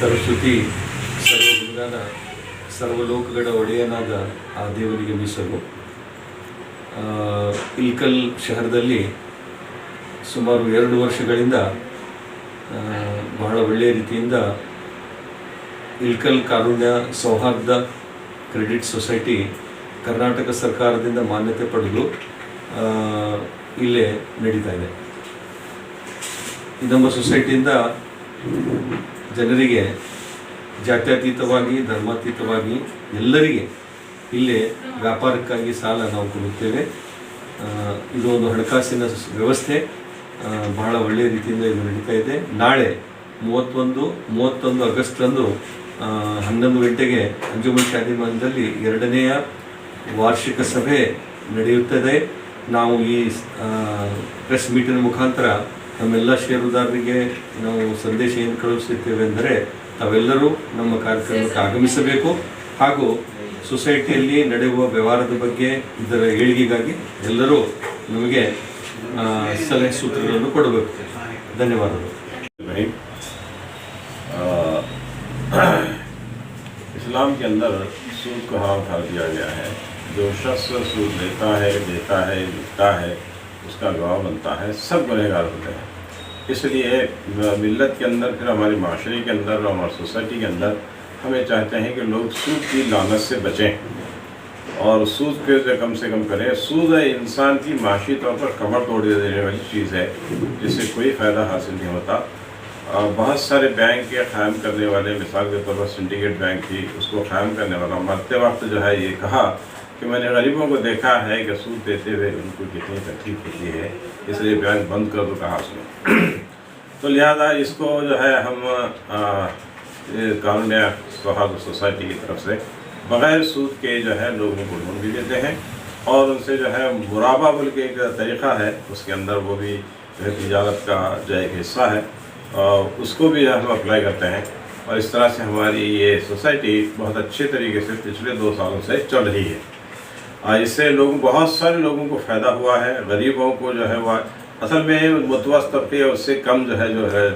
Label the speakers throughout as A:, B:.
A: ಸರಸ್ವತಿ ಸರ್ವಗುರುನಾದ ಸರ್ವಲೋಕಗಳ ಒಡೆಯನಾದ ಆ ದೇವರಿಗೆ ಮೀಸಲು ಇಲ್ಕಲ್ ಶಹರದಲ್ಲಿ ಸುಮಾರು ಎರಡು ವರ್ಷಗಳಿಂದ ಬಹಳ ಒಳ್ಳೆಯ ರೀತಿಯಿಂದ ಇಲ್ಕಲ್ ಕಾರುಣ್ಯ ಸೌಹಾರ್ದ ಕ್ರೆಡಿಟ್ ಸೊಸೈಟಿ ಕರ್ನಾಟಕ ಸರ್ಕಾರದಿಂದ ಮಾನ್ಯತೆ ಪಡೆದು ಇಲ್ಲೇ ನಡೀತಾ ಇದೆ ನಮ್ಮ ಸೊಸೈಟಿಯಿಂದ ಜನರಿಗೆ ಜಾತ್ಯತೀತವಾಗಿ ಧರ್ಮಾತೀತವಾಗಿ ಎಲ್ಲರಿಗೆ ಇಲ್ಲಿ ವ್ಯಾಪಾರಕ್ಕಾಗಿ ಸಾಲ ನಾವು ಕೊಡುತ್ತೇವೆ ಇದೊಂದು ಹಣಕಾಸಿನ ವ್ಯವಸ್ಥೆ ಬಹಳ ಒಳ್ಳೆಯ ರೀತಿಯಿಂದ ಇದು ನಡೀತಾ ಇದೆ ನಾಳೆ ಮೂವತ್ತೊಂದು ಮೂವತ್ತೊಂದು ಆಗಸ್ಟ್ರಂದು ಹನ್ನೊಂದು ಗಂಟೆಗೆ ಅಂಜುಮನ್ ಶಾದಿಮಾನದಲ್ಲಿ ಎರಡನೆಯ ವಾರ್ಷಿಕ ಸಭೆ ನಡೆಯುತ್ತದೆ ನಾವು ಈ ಪ್ರೆಸ್ ಮೀಟಿನ ಮುಖಾಂತರ ಅಮ್ಮ ಎಲ್ಲ ಷೇರುದಾರರಿಗೆ ನಾನು ಸಂದೇಶ ಹೆಂಕಲಿಸುತ್ತೇವೆ ಅಂದರೆ ತಾವೆಲ್ಲರೂ ನಮ್ಮ ಕಾರ್ಯಕ್ರಮಕ್ಕೆ ಆಗಮಿಸಬೇಕು ಹಾಗೂ ಸೊಸೈಟಿಯಲ್ಲಿ ನಡೆಯುವ behavior ಬಗ್ಗೆ ಇದರ ಹೆಳಿಗಾಗಿ ಎಲ್ಲರೂ ನಿಮಗೆ ಅಸಲೈ ಸೂತ್ರಗಳನ್ನು ಕಡಬೇಕು ಧನ್ಯವಾದಗಳು
B: ಆ ಇಸ್ಲಾಂ کے اندر اصول કહા اٹھا دیا گیا ہے جو شس وہ سوت لیتا ہے دیتا ہے لیتا ہے उसका गवाह बनता है सब गुनहगार होते हैं इसलिए मिलत के अंदर फिर हमारे माशरे के अंदर और हमारी सोसाइटी के अंदर हमें चाहते हैं कि लोग सूद की लानत से बचें और सूद के से कम से कम करें सूद इंसान की माशी तौर पर कमर तोड़ देने वाली चीज़ है जिससे कोई फ़ायदा हासिल नहीं होता और बहुत सारे बैंक के क़ायम करने वाले मिसाल के तौर पर सिंडिकेट बैंक थी उसको क़ायम करने वाला मरते वक्त जो है ये कहा कि मैंने गरीबों को देखा है कि सूद देते हुए उनको कितनी तकलीफ होती है इसलिए बैंक बंद कर दो कहा उसने तो लिहाजा इसको जो है हम कानून सुहाद सोसाइटी की तरफ से बग़ैर सूद के जो है लोगों को लोन भी देते हैं और उनसे जो है मुराबा बोल के एक तरीक़ा है उसके अंदर वो भी तजारत का जो एक हिस्सा है और उसको भी हम अप्लाई करते हैं और इस तरह से हमारी ये सोसाइटी बहुत अच्छे तरीके से पिछले दो सालों से चल रही है हाँ, इससे लोग बहुत सारे लोगों को फ़ायदा हुआ है गरीबों को जो है वह असल में मुतवस तबके और उससे कम जो है जो है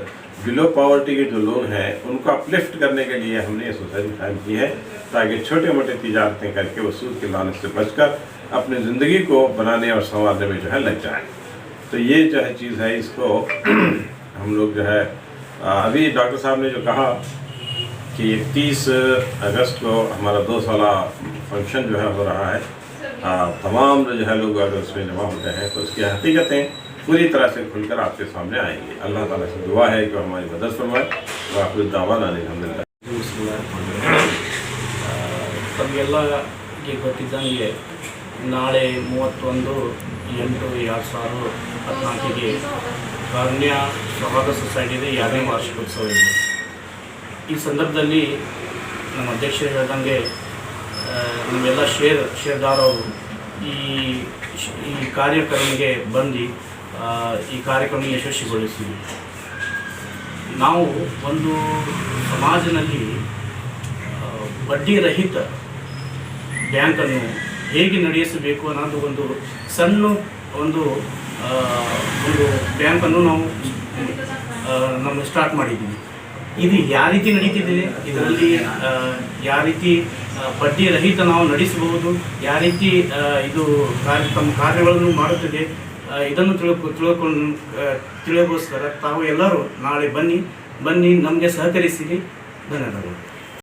B: बिलो पावर्टी के जो लोग हैं उनको अपलिफ्ट करने के लिए हमने ये सोसाइटी कायम की है ताकि छोटे मोटे तजारतें करके वो सूद के लाने से बचकर अपनी ज़िंदगी को बनाने और संवारने में जो है लग जाए तो ये जो है चीज़ है इसको हम लोग जो है अभी डॉक्टर साहब ने जो कहा कि इकतीस अगस्त को हमारा दो साल फंक्शन जो है हो रहा है हाँ, तमाम जो है लोग अगर उसमें जमा होते हैं तो उसकी हकीकतें पूरी तरह से खुलकर आपके सामने आएंगे अल्लाह ताला से दुआ है कि हमारी मदद फरमाए और आप लोग दावा लाने
C: का मिलता है कर्ण्या स्वागत सोसईटी यानी वार्षिकोत्सव सदर्भली नम अध्यक्ष ನಿಮ್ಮೆಲ್ಲ ಶೇರ್ ಷೇರ್ದಾರರು ಈ ಈ ಕಾರ್ಯಕ್ರಮಕ್ಕೆ ಬಂದು ಈ ಕಾರ್ಯಕ್ರಮ ಯಶಸ್ವಿಗೊಳಿಸಿದ್ವಿ ನಾವು ಒಂದು ಸಮಾಜದಲ್ಲಿ ಬಡ್ಡಿರಹಿತ ಬ್ಯಾಂಕನ್ನು ಹೇಗೆ ನಡೆಯಿಸಬೇಕು ಅನ್ನೋದು ಒಂದು ಸಣ್ಣ ಒಂದು ಒಂದು ಬ್ಯಾಂಕನ್ನು ನಾವು ನಮ್ಮ ಸ್ಟಾರ್ಟ್ ಮಾಡಿದ್ದೀವಿ ಇದು ಯಾವ ರೀತಿ ನಡೀತಿದೆ ಇದರಲ್ಲಿ ಯಾವ ರೀತಿ ಬಡ್ಡಿ ರಹಿತ ನಾವು ನಡೆಸಬಹುದು ಯಾವ ರೀತಿ ಇದು ತಮ್ಮ ಕಾರ್ಯಗಳನ್ನು ಮಾಡುತ್ತಿದೆ ಇದನ್ನು ತಿಳ್ಕೊ ತಿಳ್ಕೊಂಡು ತಿಳಿಯಬೋಸ್ಕರ ತಾವು ಎಲ್ಲರೂ ನಾಳೆ ಬನ್ನಿ ಬನ್ನಿ ನಮಗೆ ಸಹಕರಿಸಿರಿ ಧನ್ಯವಾದಗಳು